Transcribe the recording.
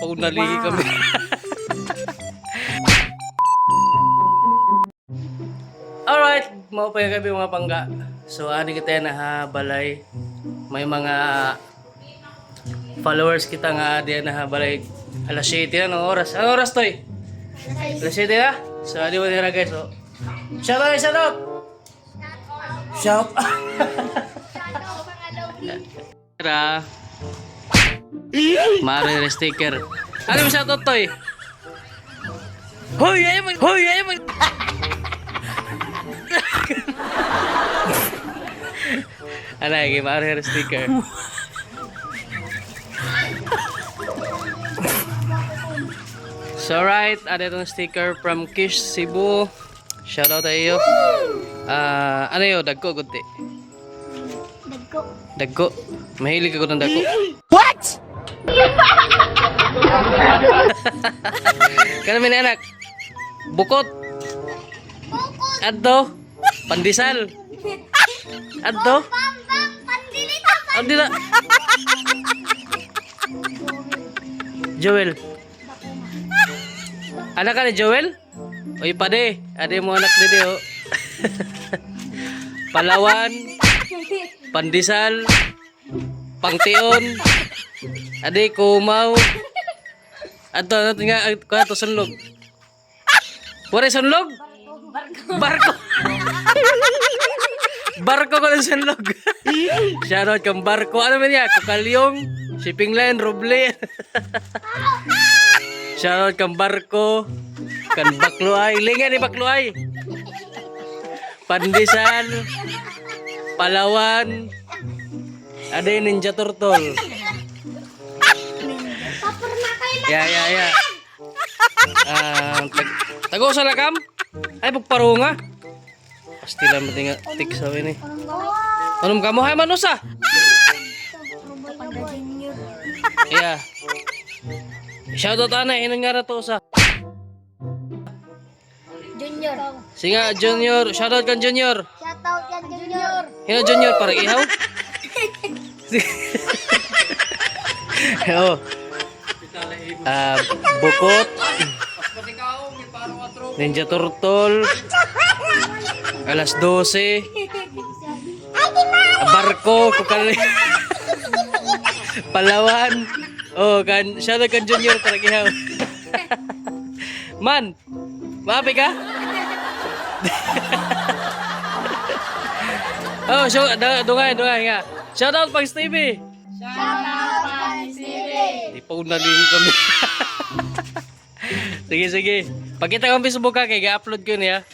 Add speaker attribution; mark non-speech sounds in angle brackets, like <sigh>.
Speaker 1: paunali kami. <laughs> Alright, mau pa yung kami mga pangga. So, ani kita na ha, balay. May mga followers kita nga di na ha, balay. Alas 7 na, no oras? Ano oras to eh? Alas 7 na? So, adi mo nila guys. So, shout out, shout out! Shout Tara. Mare na sticker. Ano mo shout out to eh? Hoy, ayaw mo! Hoy, ayaw mo! <laughs> Ano, lagi, mare na sticker. So right, ada itong sticker from Kish Cebu. Shout out sa iyo. Ah, ano yun? Dagko, gunti.
Speaker 2: Dagko.
Speaker 1: Dagko. Mahilig ako ng dagko.
Speaker 2: What? <laughs>
Speaker 1: Kano min anak? Bukot. Adto. Pandisal. Adto.
Speaker 2: Pandilita.
Speaker 1: Adi na. Joel. Anak ka ni Joel? Oy, pade. Ade mo anak dito. Oh. <laughs> Palawan. Pandisal. Pangtion. Ade kumaw. Ato ano nga ko to sunlog. Pare sunlog? Barko. barko ko ng sunlog. Shoutout kang barko. Ano man yan? Kukalyong, shipping line, roble. Shoutout kang barko. Kan bakluay. Linga ni bakluay. Pandesal. Palawan. Ada Ninja Turtle. Ya, ya, ya. Ah, tag tago sa lakam? Ay, pagparunga. Pasti lang matinga tik sa ini. Anong kamu hay manusa? Iya. Shoutout ana inang nga to sa.
Speaker 2: Junior.
Speaker 1: Singa Junior, shoutout kan Junior.
Speaker 2: Shoutout yan, Junior.
Speaker 1: Hino Junior para ihaw. <laughs> oh. Ah, bukot. Ninja Turtle. Alas 12. Barko, kukali. Palawan. Oh, kan siya kan junior para ihaw. Man, maapi ka? oh, so, da, dungay, dungay nga. Shout out pang Stevie.
Speaker 2: Shoutout, Panis TV.
Speaker 1: Di pa unaling kami. <laughs> sige, sige. Pagkita kong Facebook ka, kaya ga-upload ko niya.